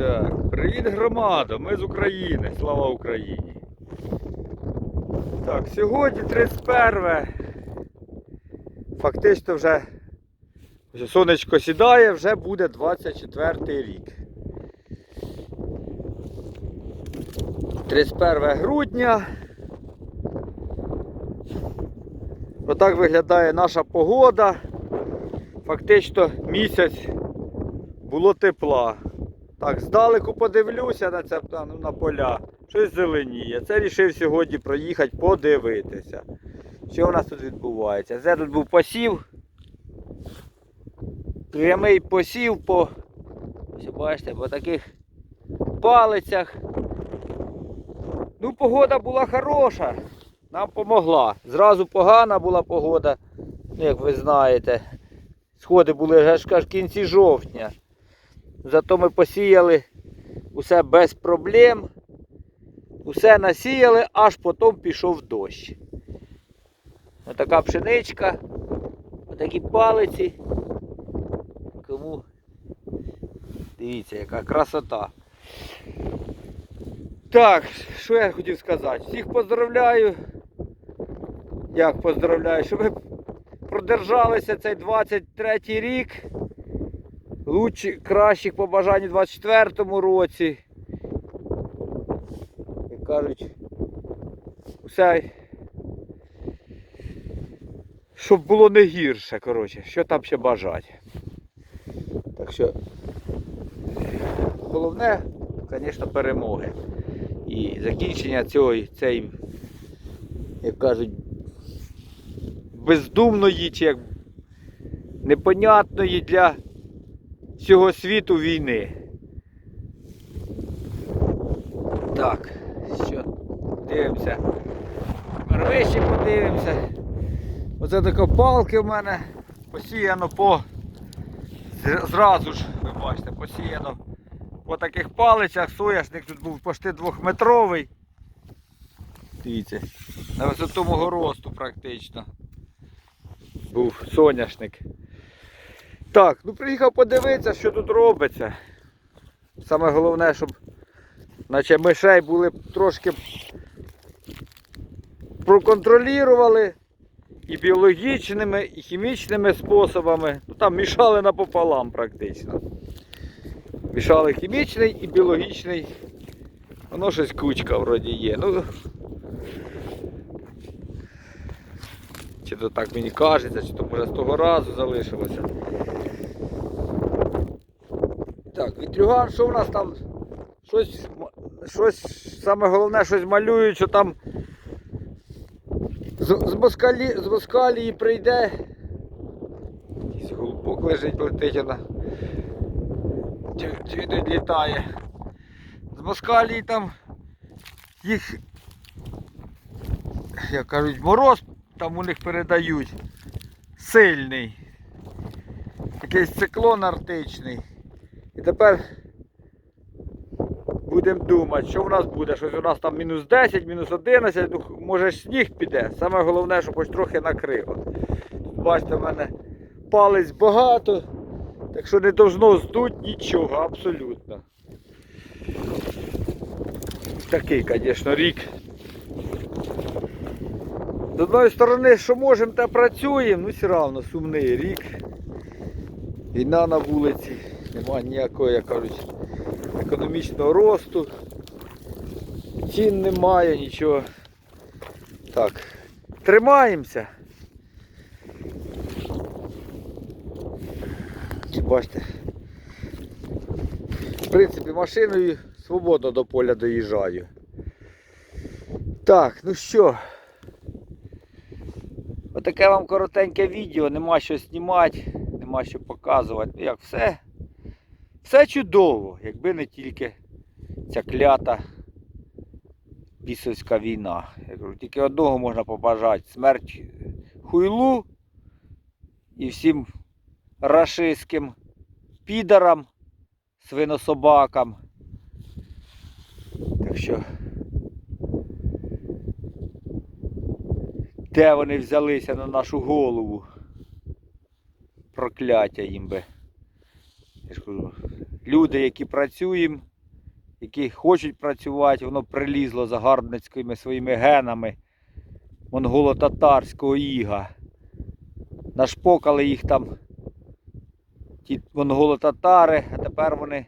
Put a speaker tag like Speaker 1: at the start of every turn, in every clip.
Speaker 1: Так, привіт громада, ми з України, слава Україні. Так, сьогодні 31. Фактично вже сонечко сідає, вже буде 24 рік. 31 грудня. Отак виглядає наша погода. Фактично місяць було тепла. Так, здалеку подивлюся на це на поля. Щось зеленіє. Це рішив сьогодні проїхати, подивитися. Що у нас тут відбувається? Це тут був посів. Прямий посів по, ось бачите, по таких палицях. Ну, погода була хороша. Нам помогла. Зразу погана була погода, ну, як ви знаєте. Сходи були аж в кінці жовтня. Зато ми посіяли усе без проблем. Усе насіяли, аж потім пішов дощ. Отака пшеничка, отакі палиці. Кому дивіться, яка красота. Так, що я хотів сказати? Всіх поздравляю. Як поздравляю, щоб ви продержалися цей 23 рік. Лучші, кращих побажань у 24-му році. Як кажуть, усе, щоб було не гірше, коротше, що там ще бажати. Так що головне, звісно, перемоги. І закінчення цього, цієї, як кажуть, бездумної чи як непонятної для всього світу війни. Так, що, дивимося. Вище подивимося. Оце така палки в мене посіяно по зразу ж, ви бачите, посіяно по таких палицях. Соняшник тут був почти двохметровий. Дивіться, на висоту мого росту практично. Був соняшник. Так, ну приїхав подивитися, що тут робиться. Саме головне, щоб наче мишей були трошки проконтролювали і біологічними, і хімічними способами. Ну там мішали напополам практично. Мішали хімічний і біологічний. Воно щось кучка вроді є. Ну, чи то так мені кажеться, чи то може з того разу залишилося. Так, вітрюган, що в нас там? Щось, щось саме головне, щось малюють, що там з, з, москалі, з москалії прийде. Якийсь голубок лежить, летить вона. Чи, відлітає. З москалії там їх, як кажуть, мороз там у них передають. Сильний. Якийсь циклон арктичний. І тепер будемо думати, що в нас буде. Щось у нас там мінус 10, мінус 11, ну, може сніг піде. Саме головне, щоб хоч трохи накрило. Тут бачите, в мене палець багато, так що не должно здуть нічого, абсолютно. Такий, звісно, рік. З одної сторони, що можемо, те працюємо, ну все одно сумний рік. Війна на вулиці, немає ніякого, як кажуть, економічного росту. Цін немає, нічого. Так, тримаємося. Чи бачите? В принципі, машиною свободно до поля доїжджаю. Так, ну що? Отаке вам коротеньке відео, нема що знімати, нема що показувати. Ну як все, все чудово, якби не тільки ця клята бісовська війна. Я кажу, тільки одного можна побажати. Смерть хуйлу і всім рашистським підарам, свинособакам. Так що. Де вони взялися на нашу голову? Прокляття їм би. Я ж кажу, люди, які працюємо, які хочуть працювати, воно прилізло загарбницькими своїми генами монголо-татарського іга. Нашпокали їх там ті монголо-татари, а тепер вони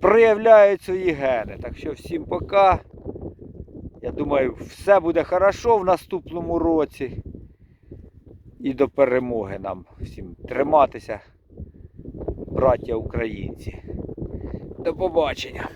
Speaker 1: проявляють свої гени. Так що всім пока. Я думаю, все буде хорошо в наступному році. І до перемоги нам всім триматися, браття українці. До побачення.